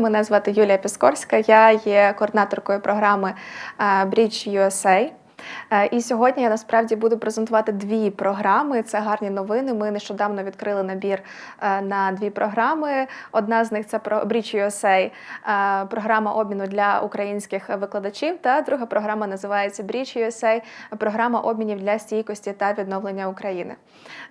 Мене звати Юлія Піскорська, я є координаторкою програми е, Bridge USA. Е, І сьогодні я насправді буду презентувати дві програми. Це гарні новини. Ми нещодавно відкрили набір е, на дві програми. Одна з них це Bridge USA, програма обміну для українських викладачів. Та друга програма називається Bridge USA, програма обмінів для стійкості та відновлення України.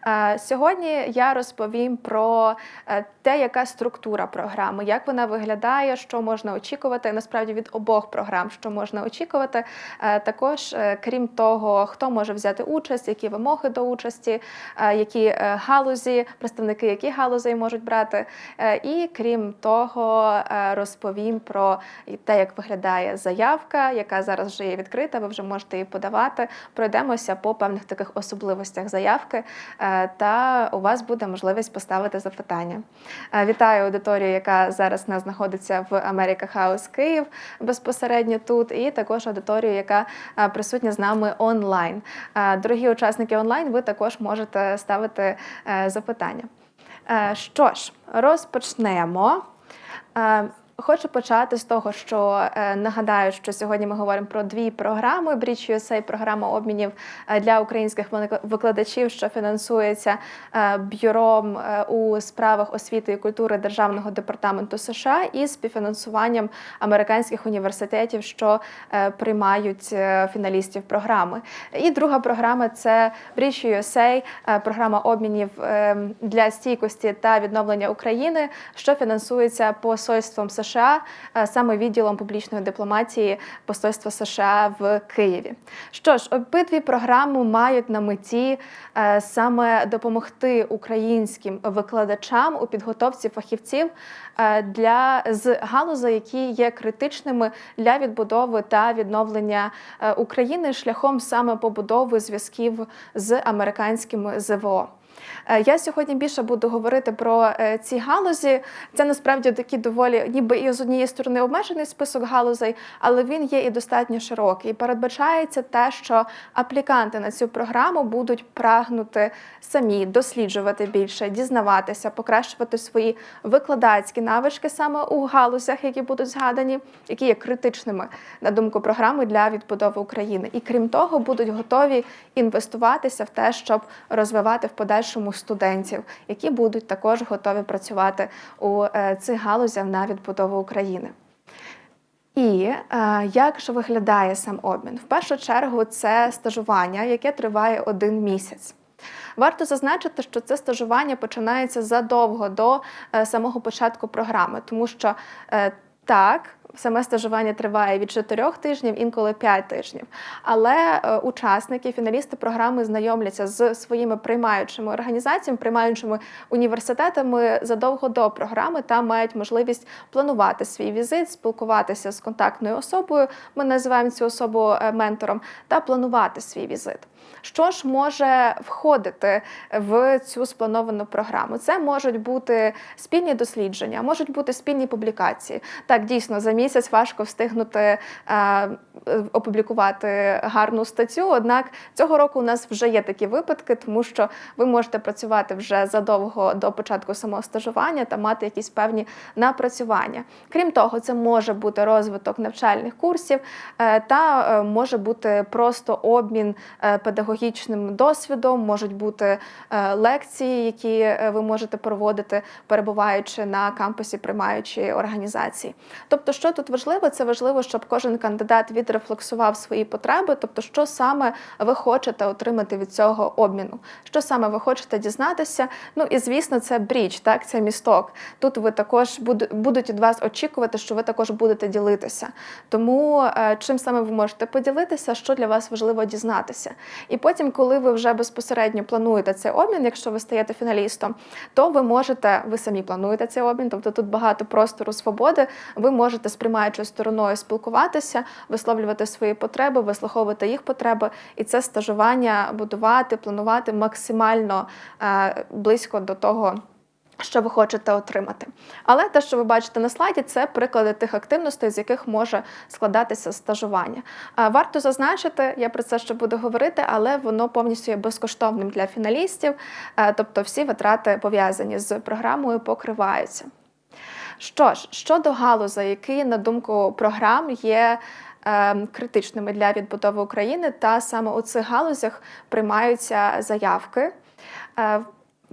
Е, Сьогодні я розповім про е, те, яка структура програми, як вона виглядає, що можна очікувати. Насправді від обох програм, що можна очікувати. Е, Також, крім того, хто може взяти участь, які вимоги до участі, які галузі, представники які галузей можуть брати. І крім того, розповім про те, як виглядає заявка, яка зараз вже є відкрита. Ви вже можете її подавати. Пройдемося по певних таких особливостях заявки, та у вас буде можливість поставити запитання. Е, Вітаю аудиторію, яка зараз нас знаходиться в America House Київ безпосередньо тут, і також аудиторію, яка е, присутня з нами онлайн. Е, Дорогі учасники онлайн, ви також можете ставити е, запитання. Е, Що ж, розпочнемо. Хочу почати з того, що е, нагадаю, що сьогодні ми говоримо про дві програми. Bridge USA – програма обмінів е, для українських вик- викладачів, що фінансується е, бюром е, у справах освіти і культури Державного департаменту США і співфінансуванням американських університетів, що е, приймають е, фіналістів програми. І друга програма це Bridge USA – е, програма обмінів е, для стійкості та відновлення України, що фінансується посольством США, е, саме відділом публічної дипломатії посольства США в Києві. Що ж, обидві програми мають на меті е, саме допомогти українським викладачам у підготовці фахівців е, для з галузей, які є критичними для відбудови та відновлення України шляхом саме побудови зв'язків з американськими ЗВО. Е, Я сьогодні більше буду говорити про е, ці галузі. Це насправді такі доволі, ніби і з однієї сторони обмежений список галузей, але він є і достатньо широкий. І передбачається те, що апліканти на цю програму будуть прагнути самі досліджувати більше, дізнаватися, покращувати свої викладацькі навички саме у галузях, які будуть згадані, які є критичними на думку програми для відбудови України. І крім того, будуть готові інвестуватися в те, щоб розвивати в подальшому студентів, які будуть також готові працювати у е, цих галузях на відбудову України. І е, як ж виглядає сам обмін? В першу чергу це стажування, яке триває один місяць. Варто зазначити, що це стажування починається задовго до е, самого початку програми, тому що е, так. Саме стажування триває від 4 тижнів, інколи 5 тижнів. Але е, учасники, фіналісти програми знайомляться з своїми приймаючими організаціями, приймаючими університетами задовго до програми та мають можливість планувати свій візит, спілкуватися з контактною особою. Ми називаємо цю особу е, ментором, та планувати свій візит. Що ж може входити в цю сплановану програму? Це можуть бути спільні дослідження, можуть бути спільні публікації. Так, дійсно, за місяць важко встигнути е, опублікувати гарну статтю. Однак цього року у нас вже є такі випадки, тому що ви можете працювати вже задовго до початку самого стажування та мати якісь певні напрацювання. Крім того, це може бути розвиток навчальних курсів е, та е, може бути просто обмін е, досвідом, можуть бути е, лекції, які е, ви можете проводити, перебуваючи на кампусі приймаючої організації. Тобто, що тут важливо, це важливо, щоб кожен кандидат відрефлексував свої потреби, тобто, що саме ви хочете отримати від цього обміну, що саме ви хочете дізнатися. Ну і звісно, це бріч, так це місток. Тут ви також будуть від вас очікувати, що ви також будете ділитися. Тому е, чим саме ви можете поділитися, що для вас важливо дізнатися. І потім, коли ви вже безпосередньо плануєте цей обмін, якщо ви стаєте фіналістом, то ви можете, ви самі плануєте цей обмін, тобто тут багато простору свободи. Ви можете з приймаючою стороною спілкуватися, висловлювати свої потреби, вислуховувати їх потреби, і це стажування будувати, планувати максимально е, близько до того. Що ви хочете отримати. Але те, що ви бачите на слайді, це приклади тих активностей, з яких може складатися стажування. Е, Варто зазначити, я про це ще буду говорити, але воно повністю є безкоштовним для фіналістів, е, тобто всі витрати пов'язані з програмою покриваються. Що ж, щодо галузей, які, на думку програм, є е, критичними для відбудови України, та саме у цих галузях приймаються заявки.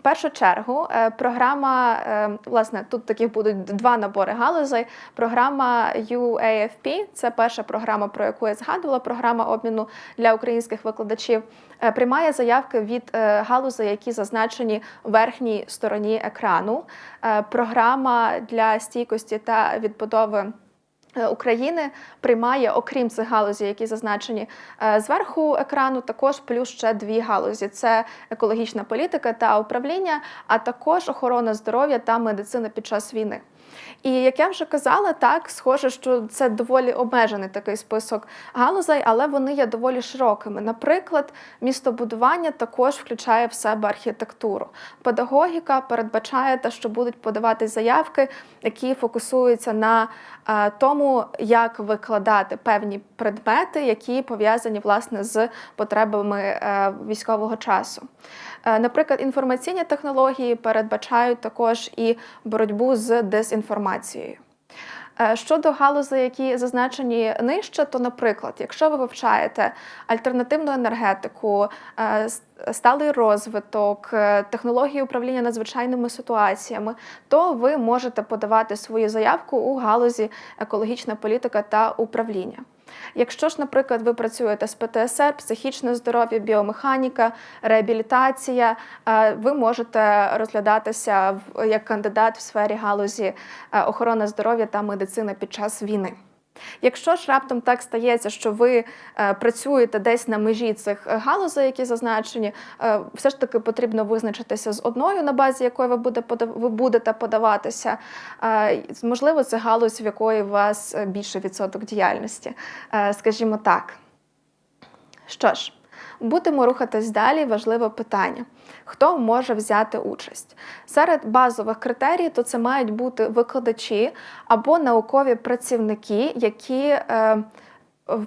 Першу чергу е, програма, е, власне, тут таких будуть два набори галузей. Програма UAFP – це перша програма, про яку я згадувала, програма обміну для українських викладачів. е, Приймає заявки від галузей, які зазначені в верхній стороні екрану. Програма для стійкості та відбудови. Е, України приймає, окрім цих галузі, які зазначені е, зверху екрану, також плюс ще дві галузі: це екологічна політика та управління, а також охорона здоров'я та медицина під час війни. І як я вже казала, так схоже, що це доволі обмежений такий список галузей, але вони є доволі широкими. Наприклад, містобудування також включає в себе архітектуру. Педагогіка передбачає те, що будуть подавати заявки, які фокусуються на е, тому, як викладати певні предмети, які пов'язані власне з потребами е, військового часу. Е, Наприклад, інформаційні технології передбачають також і боротьбу з дезінформацією. Е, Щодо галузей, які зазначені нижче, то, наприклад, якщо ви вивчаєте альтернативну енергетику, е, сталий розвиток, е, технології управління надзвичайними ситуаціями, то ви можете подавати свою заявку у галузі екологічна політика та управління. Якщо ж, наприклад, ви працюєте з ПТСР, психічне здоров'я, біомеханіка, реабілітація, е, ви можете розглядатися як кандидат в сфері галузі е, охорони здоров'я та медицина під час війни. Якщо ж раптом так стається, що ви е, працюєте десь на межі цих е, галузей, які зазначені, е, все ж таки потрібно визначитися з одною, на базі якої ви, буде, ви будете подаватися. Можливо, це галузь, в якої у вас більше відсоток діяльності, скажімо так. Що ж, будемо рухатись далі. Важливе питання: хто може взяти участь? Серед базових критерій то це мають бути викладачі або наукові працівники, які е,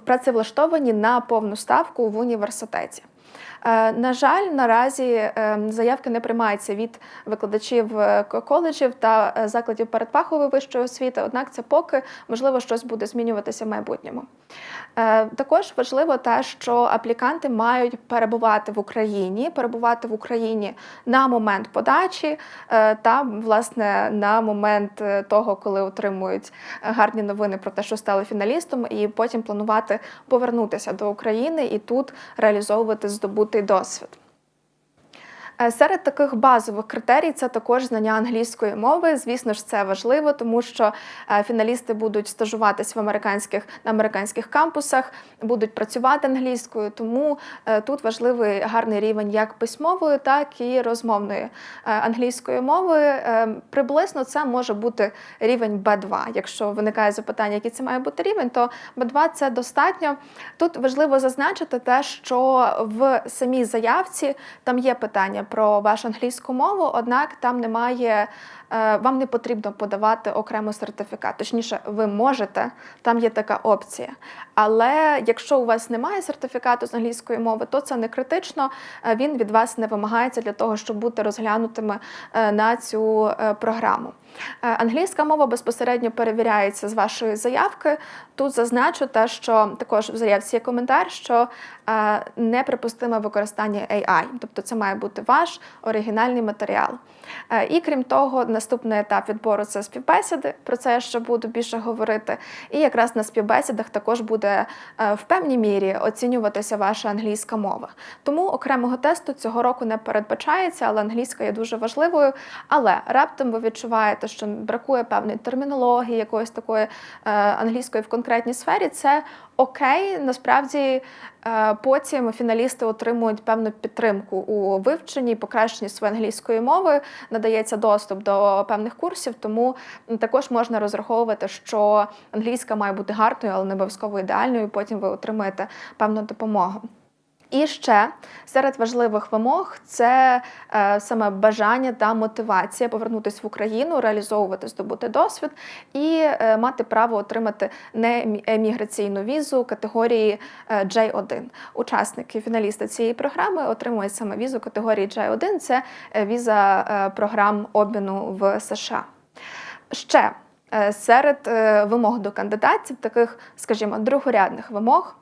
працевлаштовані на повну ставку в університеті. Е, На жаль, наразі е, заявки не приймаються від викладачів е, коледжів та закладів передфахової вищої освіти, однак це поки можливо щось буде змінюватися в майбутньому. Е, Також важливо те, що апліканти мають перебувати в Україні, перебувати в Україні на момент подачі е, та власне на момент е, того, коли отримують гарні новини про те, що стали фіналістом, і потім планувати повернутися до України і тут реалізовувати здобутий досвід. Е, Серед таких базових критерій це також знання англійської мови. Звісно ж, це важливо, тому що е, фіналісти будуть стажуватись в американських на американських кампусах, будуть працювати англійською. Тому е, тут важливий гарний рівень як письмової, так і розмовної англійської мови. Приблизно це може бути рівень B2. Якщо виникає запитання, який це має бути рівень, то B2 це достатньо. Тут важливо зазначити те, що в самій заявці там є питання про вашу англійську мову, однак там немає. е, Вам не потрібно подавати окремо сертифікат. Точніше, ви можете, там є така опція. Але якщо у вас немає сертифікату з англійської мови, то це не критично. е, Він від вас не вимагається для того, щоб бути розглянутими е, на цю програму. Е, Англійська мова безпосередньо перевіряється з вашої заявки. Тут зазначу те, що також в заявці є коментар, що е, неприпустиме використання AI, тобто це має бути ваш оригінальний матеріал. Е, І крім того, наступний етап відбору це співбесіди. Про це я ще буду більше говорити. І якраз на співбесідах також буде в певній мірі оцінюватися ваша англійська мова. Тому окремого тесту цього року не передбачається, але англійська є дуже важливою. Але раптом ви відчуваєте, що бракує певної термінології, якоїсь такої е, англійської в конкретній сфері. Це окей. Насправді е, потім фіналісти отримують певну підтримку у вивченні, покращенні своєї англійської мови, надається доступ до певних курсів, тому також можна розраховувати, що англійська має бути гарною, але не обов'язково ідеальною. і Потім ви отримаєте певну допомогу. І ще серед важливих вимог це е, саме бажання та мотивація повернутися в Україну, реалізовувати здобути досвід і е, мати право отримати нееміграційну візу категорії е, J1. Учасники фіналісти цієї програми отримують саме візу категорії J1. Це е, віза е, програм обміну в США. Ще серед вимог до кандидатів, таких, скажімо, другорядних вимог.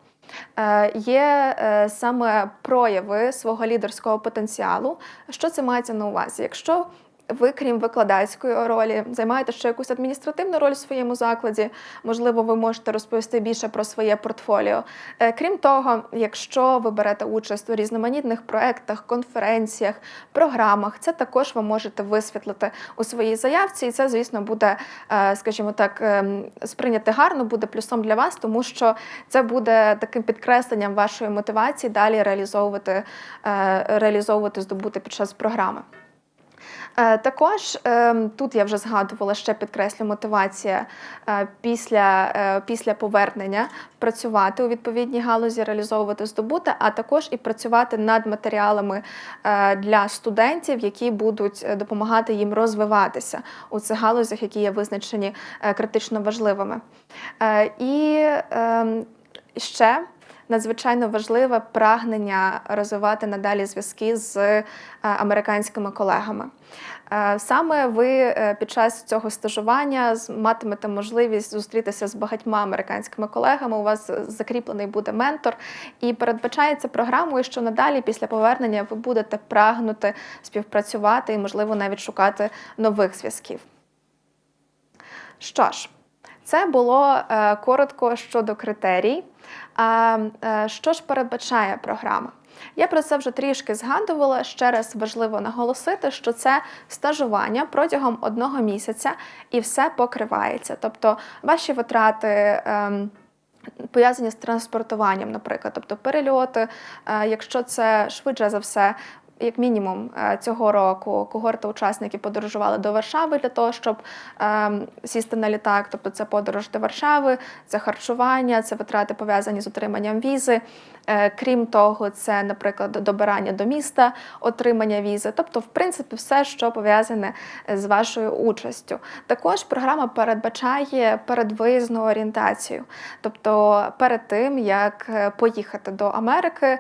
Е, Є е, саме прояви свого лідерського потенціалу. Що це мається на увазі? Якщо ви, крім викладацької ролі, займаєте ще якусь адміністративну роль в своєму закладі. Можливо, ви можете розповісти більше про своє портфоліо. Е, Крім того, якщо ви берете участь у різноманітних проектах, конференціях, програмах, це також ви можете висвітлити у своїй заявці, і це, звісно, буде, е, скажімо так, ем, сприйняти гарно, буде плюсом для вас, тому що це буде таким підкресленням вашої мотивації далі реалізовувати, е, реалізовувати здобути під час програми. Е, Також ем, тут я вже згадувала ще підкреслю мотивація е, після, е, після повернення працювати у відповідній галузі, реалізовувати здобути, а також і працювати над матеріалами для студентів, які будуть допомагати їм розвиватися у цих галузях, які є визначені критично важливими. І ем, ще надзвичайно важливе прагнення розвивати надалі зв'язки з е, американськими колегами. Е, Саме ви е, під час цього стажування матимете можливість зустрітися з багатьма американськими колегами. У вас закріплений буде ментор, і передбачається програмою, що надалі після повернення ви будете прагнути співпрацювати і, можливо, навіть шукати нових зв'язків. Що ж, це було коротко щодо критерій. Е, що ж передбачає програма? Я про це вже трішки згадувала. Ще раз важливо наголосити, що це стажування протягом одного місяця і все покривається. Тобто ваші витрати. ем, Пов'язані з транспортуванням, наприклад, тобто перельоти, е, якщо це швидше за все, як мінімум е, цього року когорти учасників подорожували до Варшави для того, щоб ем, сісти на літак. Тобто це подорож до Варшави, це харчування, це витрати пов'язані з отриманням візи. Е, Крім того, це, наприклад, добирання до міста, отримання візи. Тобто, в принципі, все, що пов'язане з вашою участю. Також програма передбачає передвиїзну орієнтацію. Тобто, перед тим як е, поїхати до Америки,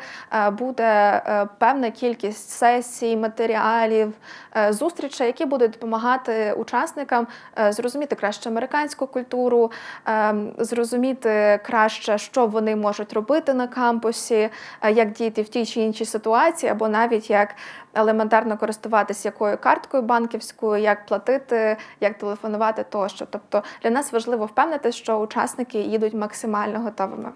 буде певна кількість сесій, матеріалів, е, зустрічей, які будуть допомагати учасникам е, зрозуміти краще американську культуру, е, зрозуміти краще, що вони можуть робити на кампусі, е, як діяти в тій чи іншій ситуації, або навіть як елементарно користуватися якою карткою банківською, як платити, як телефонувати тощо. Тобто для нас важливо впевнити, що учасники їдуть максимально готовими.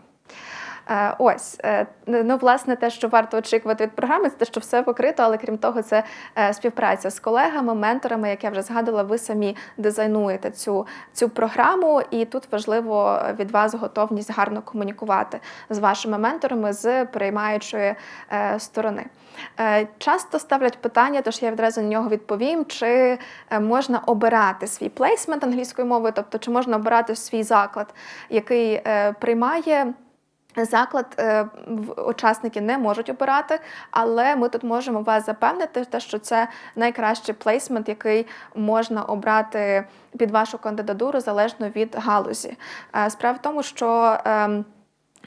Е, Ось, е, ну, власне, те, що варто очікувати від програми, це те, що все покрито, але крім того, це е, співпраця з колегами, менторами, як я вже згадувала, ви самі дизайнуєте цю, цю програму, і тут важливо від вас готовність гарно комунікувати з вашими менторами з приймаючої сторони. Часто ставлять питання, тож я відразу на нього відповім, чи можна обирати свій плейсмент англійською мовою, тобто чи можна обирати свій заклад, який приймає. Заклад е, учасники не можуть обирати, але ми тут можемо вас запевнити, що це найкращий плейсмент, який можна обрати під вашу кандидатуру залежно від галузі. Е, Справа в тому, що ем,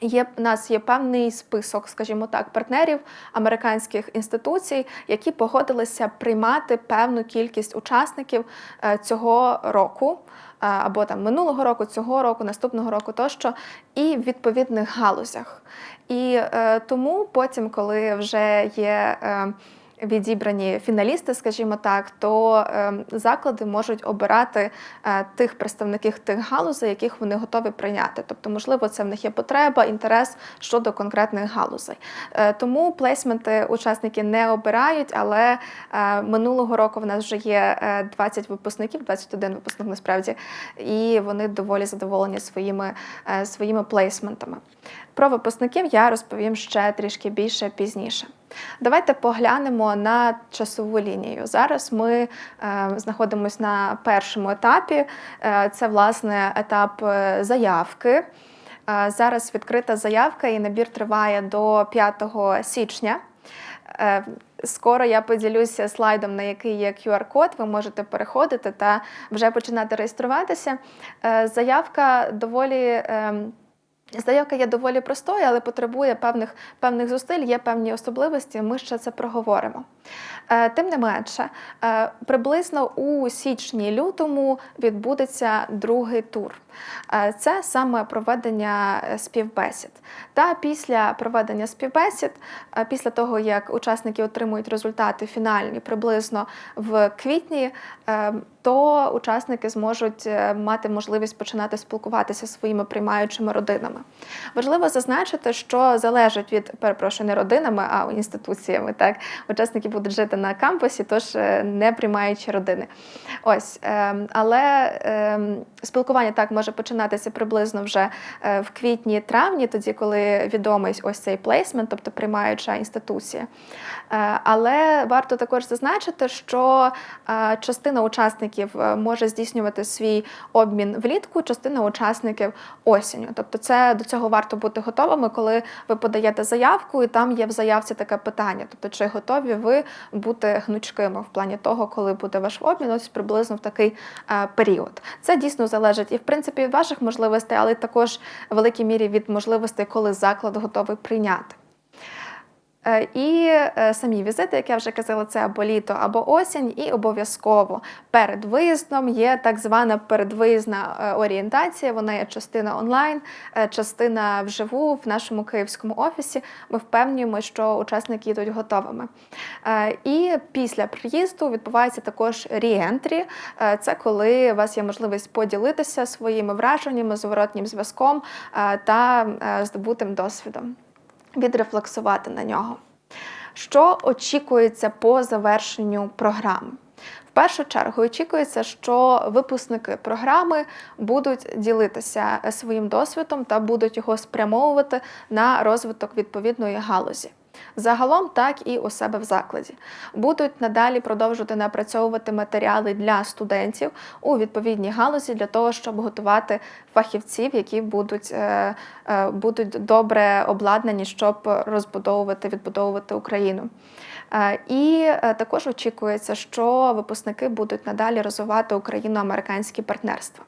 Є у нас є певний список, скажімо так, партнерів американських інституцій, які погодилися приймати певну кількість учасників е, цього року. Е, Або там минулого року, цього року, наступного року тощо, і в відповідних галузях. І е, тому потім, коли вже є е, відібрані фіналісти, скажімо так, то е, заклади можуть обирати е, тих представників тих галузей, яких вони готові прийняти. Тобто, можливо, це в них є потреба, інтерес щодо конкретних галузей. Е, тому плейсменти учасники не обирають, але е, минулого року в нас вже є е, 20 випускників, 21 випускник насправді, і вони доволі задоволені своїми, своїми плейсментами. Про випускників я розповім ще трішки більше пізніше. Давайте поглянемо на часову лінію. Зараз ми е, знаходимося на першому етапі. Е, це власне етап е, заявки. Зараз відкрита заявка і набір триває до 5 січня. Скоро я поділюся слайдом, на який є QR-код. Ви можете переходити та вже починати реєструватися. Заявка доволі. Заявка є доволі простою, але потребує певних, певних зусиль, є певні особливості. Ми ще це проговоримо. Е, Тим не менше, е, приблизно у січні-лютому відбудеться другий тур. Е, Це саме проведення співбесід. Та після проведення співбесід, після того як учасники отримують результати фінальні приблизно в квітні, то учасники зможуть мати можливість починати спілкуватися зі своїми приймаючими родинами. Важливо зазначити, що залежить від перепрошую, не родинами, а інституціями. Так, учасники будуть жити на кампусі, тож е, не приймаючи родини. Ось, ем, але ем, спілкування так може починатися приблизно вже е, в квітні-травні, тоді, коли відомий ось цей плейсмент, тобто приймаюча інституція. Е, Але варто також зазначити, що частина учасників може здійснювати свій обмін влітку, частина учасників осінню. Тобто, це до цього варто бути готовими, коли ви подаєте заявку, і там є в заявці таке питання: тобто, чи готові ви бути гнучкими в плані того, коли буде ваш обмін, ось приблизно в такий е, період. Це дійсно залежить і в принципі від ваших можливостей, але також в великій мірі від можливостей, коли заклад готовий прийняти. Е, І е, самі візити, як я вже казала, це або літо, або осінь, і обов'язково перед виїздом є так звана передвиїзна е, орієнтація. Вона є частина онлайн, частина вживу в нашому київському офісі. Ми впевнюємо, що учасники йдуть готовими. І після приїзду відбувається також ріентрі. Це коли у вас є можливість поділитися своїми враженнями, зворотнім зв'язком та здобутим досвідом відрефлексувати на нього. Що очікується по завершенню програми? В першу чергу очікується, що випускники програми будуть ділитися своїм досвідом та будуть його спрямовувати на розвиток відповідної галузі. Загалом, так і у себе в закладі. Будуть надалі продовжувати напрацьовувати матеріали для студентів у відповідній галузі для того, щоб готувати фахівців, які будуть, е, е, будуть добре обладнані, щоб розбудовувати, відбудовувати Україну. Е, І також очікується, що випускники будуть надалі розвивати україно-американські партнерства.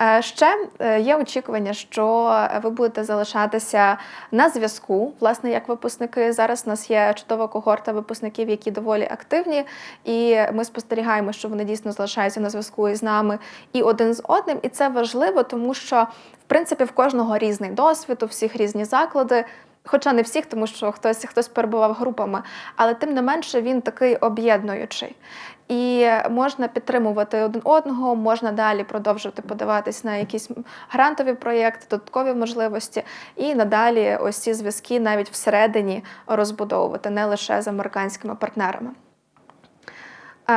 Е, Ще е, є очікування, що ви будете залишатися на зв'язку, власне, як випускники. Зараз у нас є чудова когорта випускників, які доволі активні, і ми спостерігаємо, що вони дійсно залишаються на зв'язку із нами і один з одним. І це важливо, тому що в принципі в кожного різний досвід, у всіх різні заклади. Хоча не всіх, тому що хтось хтось перебував групами, але тим не менше він такий об'єднуючий. І можна підтримувати один одного, можна далі продовжувати подаватись на якісь грантові проєкти, додаткові можливості, і надалі ось ці зв'язки навіть всередині розбудовувати, не лише з американськими партнерами.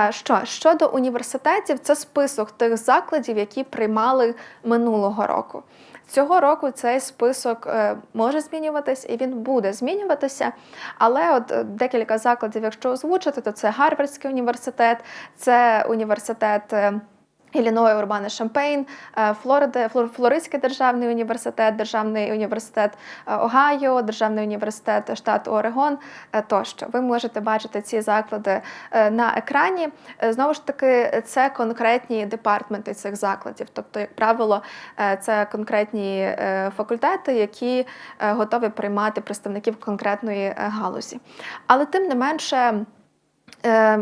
Що щодо університетів, це список тих закладів, які приймали минулого року. Цього року цей список е, може змінюватись і він буде змінюватися. Але от е, декілька закладів, якщо озвучити, то це Гарвардський університет, це університет. Е, Ілліной, Урбана Шампейн, е, Флорида, Флор- Флоридський державний університет, Державний університет е, Огайо, Державний університет штату Орегон е, тощо. Ви можете бачити ці заклади е, на екрані. Е, Знову ж таки, це конкретні департменти цих закладів. Тобто, як правило, е, це конкретні е, факультети, які е, готові приймати представників конкретної е, галузі. Але тим не менше. Е,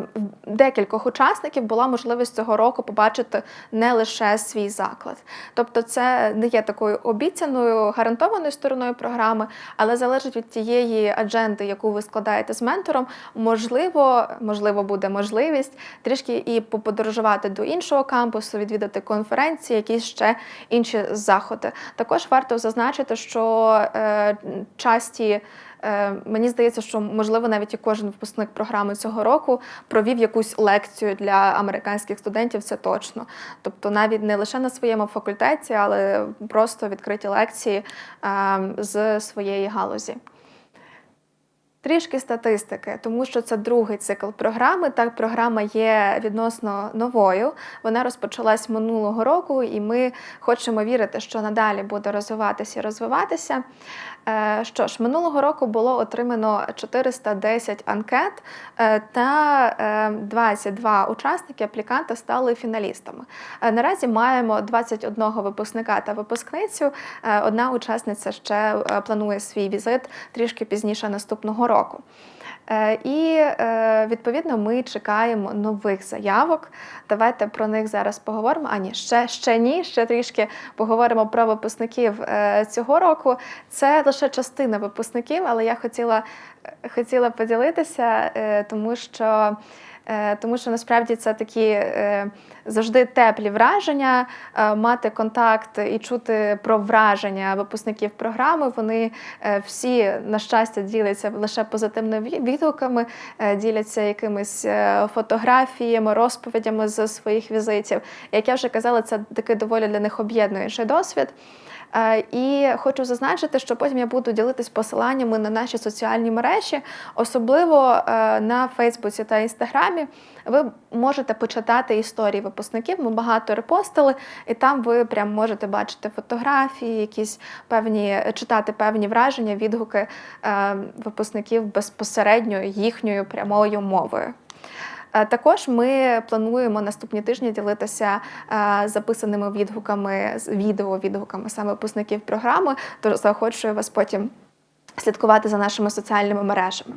Декількох учасників була можливість цього року побачити не лише свій заклад. Тобто, це не є такою обіцяною гарантованою стороною програми, але залежить від тієї адженди, яку ви складаєте з ментором. Можливо, можливо, буде можливість трішки і поподорожувати до іншого кампусу, відвідати конференції, якісь ще інші заходи. Також варто зазначити, що е, часті. Е, Мені здається, що можливо навіть і кожен випускник програми цього року провів якусь лекцію для американських студентів. Це точно. Тобто, навіть не лише на своєму факультеті, але просто відкриті лекції е, з своєї галузі. Трішки статистики, тому що це другий цикл програми. Так, програма є відносно новою. Вона розпочалась минулого року, і ми хочемо вірити, що надалі буде розвиватися і розвиватися. Е, Що ж, минулого року було отримано 410 анкет, е, та е, 22 учасники апліканта стали фіналістами. Е, Наразі маємо 21 випускника та випускницю. Е, Одна учасниця ще е, планує свій візит трішки пізніше наступного року. Е, І е, відповідно ми чекаємо нових заявок. Давайте про них зараз поговоримо. А ні, ще, ще ні, ще трішки поговоримо про випускників е, цього року. Це лише частина випускників, але я хотіла, хотіла поділитися, тому що. Тому що насправді це такі завжди теплі враження, е, мати контакт і чути про враження випускників програми. Вони е, всі, на щастя, діляться лише позитивними ві- відгуками, е, діляться якимись фотографіями, розповідями з своїх візитів. Як я вже казала, це такий доволі для них об'єднуючий досвід. І хочу зазначити, що потім я буду ділитись посиланнями на наші соціальні мережі, особливо на Фейсбуці та Інстаграмі. Ви можете почитати історії випускників. Ми багато репостили, і там ви прям можете бачити фотографії, якісь певні читати певні враження, відгуки е, випускників безпосередньо їхньою прямою мовою. Е, Також ми плануємо наступні тижні ділитися е, записаними відгуками, з відео-відгуками саме випускників програми, тож заохочую вас потім слідкувати за нашими соціальними мережами.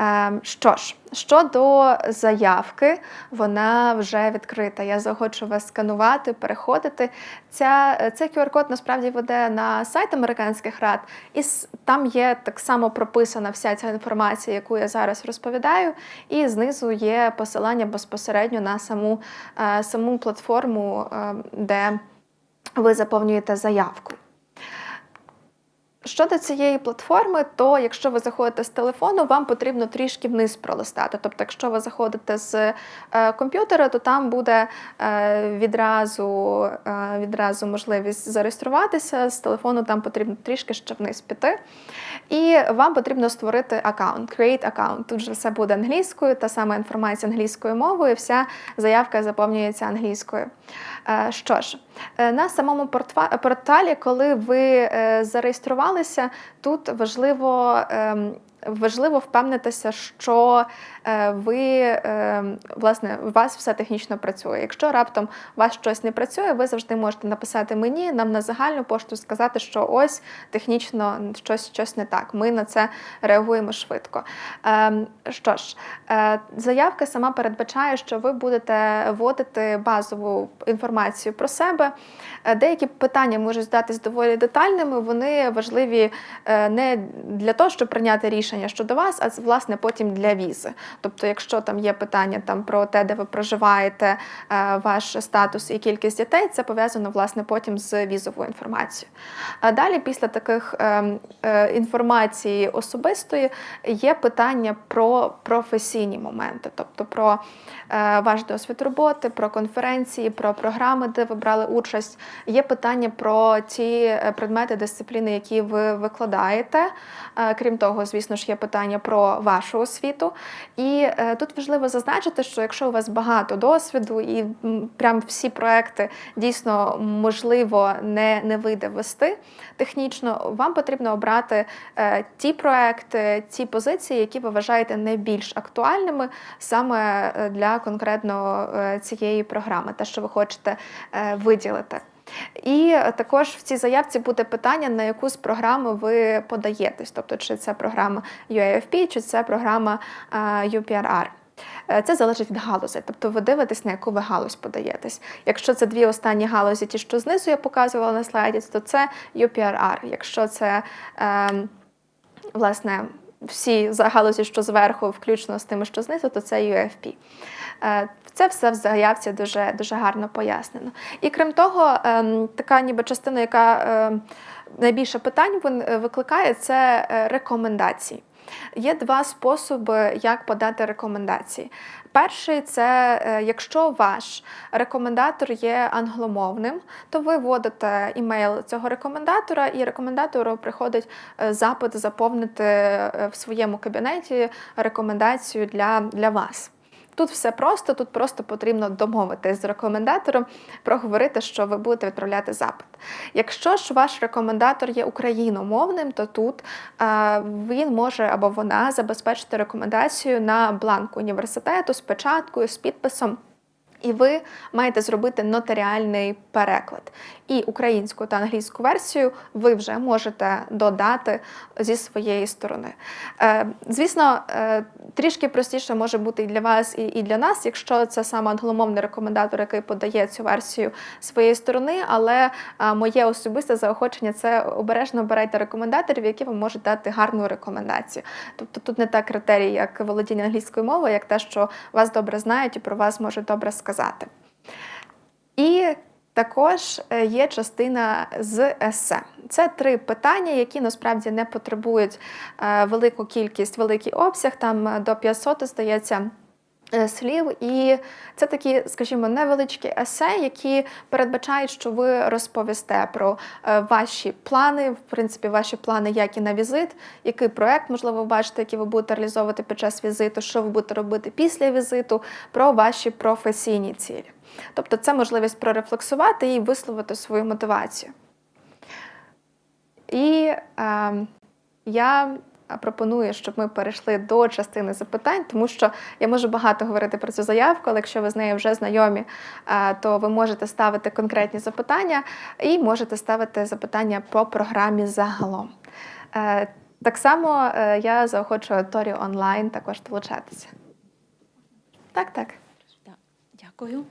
Е, Що ж, щодо заявки, вона вже відкрита. Я захочу вас сканувати, переходити. Ця, цей QR-код насправді веде на сайт американських рад, і там є так само прописана вся ця інформація, яку я зараз розповідаю. І знизу є посилання безпосередньо на саму, е, саму платформу, е, де ви заповнюєте заявку. Щодо цієї платформи, то якщо ви заходите з телефону, вам потрібно трішки вниз пролистати. Тобто, якщо ви заходите з е, комп'ютера, то там буде е, відразу, е, відразу можливість зареєструватися. З телефону там потрібно трішки ще вниз піти. І вам потрібно створити аккаунт, create аккаунт. Тут же все буде англійською, та сама інформація англійською мовою, вся заявка заповнюється англійською. Е, Що ж, е, на самому порталі, коли ви е, зареєструвалися, тут важливо. ем, Важливо впевнитися, що ви е, власне у вас все технічно працює. Якщо раптом у вас щось не працює, ви завжди можете написати мені, нам на загальну пошту сказати, що ось технічно щось, щось не так. Ми на це реагуємо швидко. Е, Що ж, е, заявка сама передбачає, що ви будете вводити базову інформацію про себе. Е, Деякі питання можуть здатись доволі детальними. Вони важливі е, не для того, щоб прийняти рішення щодо вас, а власне потім для візи. Тобто, якщо там є питання там про те, де ви проживаєте, е, ваш статус і кількість дітей, це пов'язано власне потім з візовою інформацією. А далі, після таких ем, е, інформації особистої, є питання про професійні моменти, тобто про е, ваш досвід роботи, про конференції, про програми, де ви брали участь. Є питання про ті предмети, дисципліни, які ви викладаєте. Крім того, звісно ж, є питання про вашу освіту. І е, тут важливо зазначити, що якщо у вас багато досвіду і прям всі проекти дійсно можливо не, не вийде вести технічно, вам потрібно обрати е, ті проекти, ті позиції, які ви вважаєте найбільш актуальними саме е, для конкретно е, цієї програми, те, що ви хочете е, виділити. І також в цій заявці буде питання, на яку з програми ви подаєтесь, тобто чи це програма UAFP, чи це програма е, UPRR. Е, Це залежить від галузі, тобто ви дивитесь, на яку ви галузь подаєтесь. Якщо це дві останні галузі, ті, що знизу я показувала на слайді, то це UPRR. Якщо це е, власне всі загалузі, що зверху, включно з тими, що знизу, то це UFP. Е, Це все в заявці дуже, дуже гарно пояснено. І крім того, ем, така ніби частина, яка ем, найбільше питань е, викликає, це е, рекомендації. Є два способи, як подати рекомендації. Перший це е, якщо ваш рекомендатор є англомовним, то ви вводите імейл цього рекомендатора, і рекомендатору приходить запит заповнити в своєму кабінеті рекомендацію для, для вас. Тут все просто, тут просто потрібно домовитись з рекомендатором, проговорити, що ви будете відправляти запит. Якщо ж ваш рекомендатор є україномовним, то тут е, він може або вона забезпечити рекомендацію на бланк університету з печаткою, з підписом. І ви маєте зробити нотаріальний переклад. І українську та англійську версію ви вже можете додати зі своєї сторони. Е, звісно, е, трішки простіше може бути і для вас, і, для нас, якщо це саме англомовний рекомендатор, який подає цю версію своєї сторони. Але е, моє особисте заохочення це обережно берете рекомендаторів, які вам можуть дати гарну рекомендацію. Тобто тут не так критерій, як володіння англійською мовою, як те, що вас добре знають і про вас можуть добре сказати. І також е, є частина з есе. Це три питання, які насправді не потребують е, велику кількість, великий обсяг, там е, до 500, здається. Е, Слів, і це такі, скажімо, невеличкі есе, які передбачають, що ви розповісте про е, ваші плани, в принципі, ваші плани, як і на візит, який проект, можливо, ви бачите, який ви будете реалізовувати під час візиту, що ви будете робити після візиту, про ваші професійні цілі. Тобто це можливість прорефлексувати і висловити свою мотивацію. І е, я пропоную, щоб ми перейшли до частини запитань, тому що я можу багато говорити про цю заявку, але якщо ви з нею вже знайомі, то ви можете ставити конкретні запитання і можете ставити запитання по програмі загалом. Е, так само е, я заохочую Торі онлайн також долучатися. Так. Так, Дякую.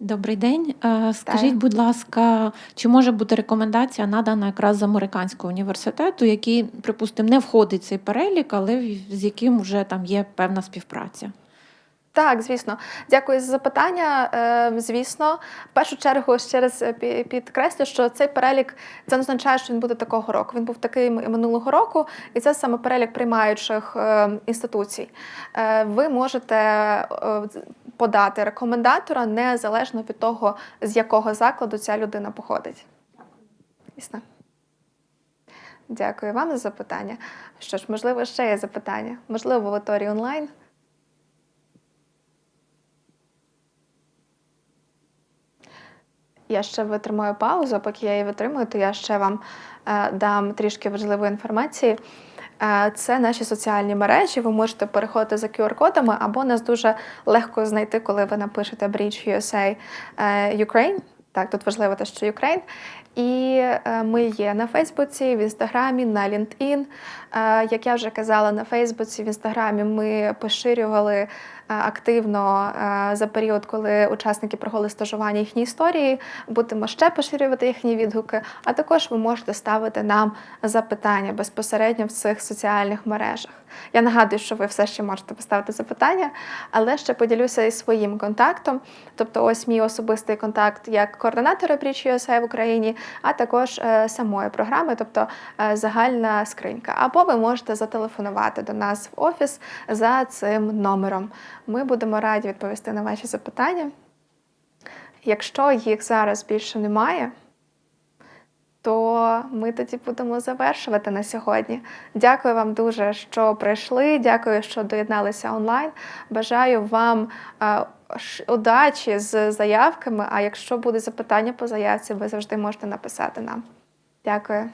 Добрий день. Е, Скажіть, будь ласка, чи може бути рекомендація надана якраз з американського університету, який, припустимо, не входить в цей перелік, але з яким вже там є певна співпраця? Так, звісно, дякую за запитання. Е, Звісно, в першу чергу ще раз е, підкреслю, що цей перелік це не означає, що він буде такого року. Він був такий минулого року, і це саме перелік приймаючих е, інституцій. Е, Ви можете е, подати рекомендатора незалежно від того, з якого закладу ця людина походить. Ясно? Дякую вам за запитання. Що ж, можливо, ще є запитання? Можливо, в Аторі онлайн. Я ще витримаю паузу, поки я її витримую, то я ще вам е, дам трішки важливої інформації. Е, це наші соціальні мережі. Ви можете переходити за QR-кодами, або нас дуже легко знайти, коли ви напишете Bridge USA е, Ukraine. Так, тут важливо те, що Ukraine. І ми є на Фейсбуці, в Інстаграмі, на LinkedIn. Як я вже казала, на Фейсбуці, в Інстаграмі ми поширювали активно е, за період, коли учасники проходили стажування їхні історії. Будемо ще поширювати їхні відгуки, а також ви можете ставити нам запитання безпосередньо в цих соціальних мережах. Я нагадую, що ви все ще можете поставити запитання, але ще поділюся і своїм контактом. Тобто, ось мій особистий контакт як координатора Bridge USA в Україні, а також е, самої програми, тобто е, загальна скринька. Або ви можете зателефонувати до нас в офіс за цим номером. Ми будемо раді відповісти на ваші запитання. Якщо їх зараз більше немає, то ми тоді будемо завершувати на сьогодні. Дякую вам дуже, що прийшли. Дякую, що доєдналися онлайн. Бажаю вам е, удачі з заявками. А якщо буде запитання по заявці, ви завжди можете написати нам. Дякую.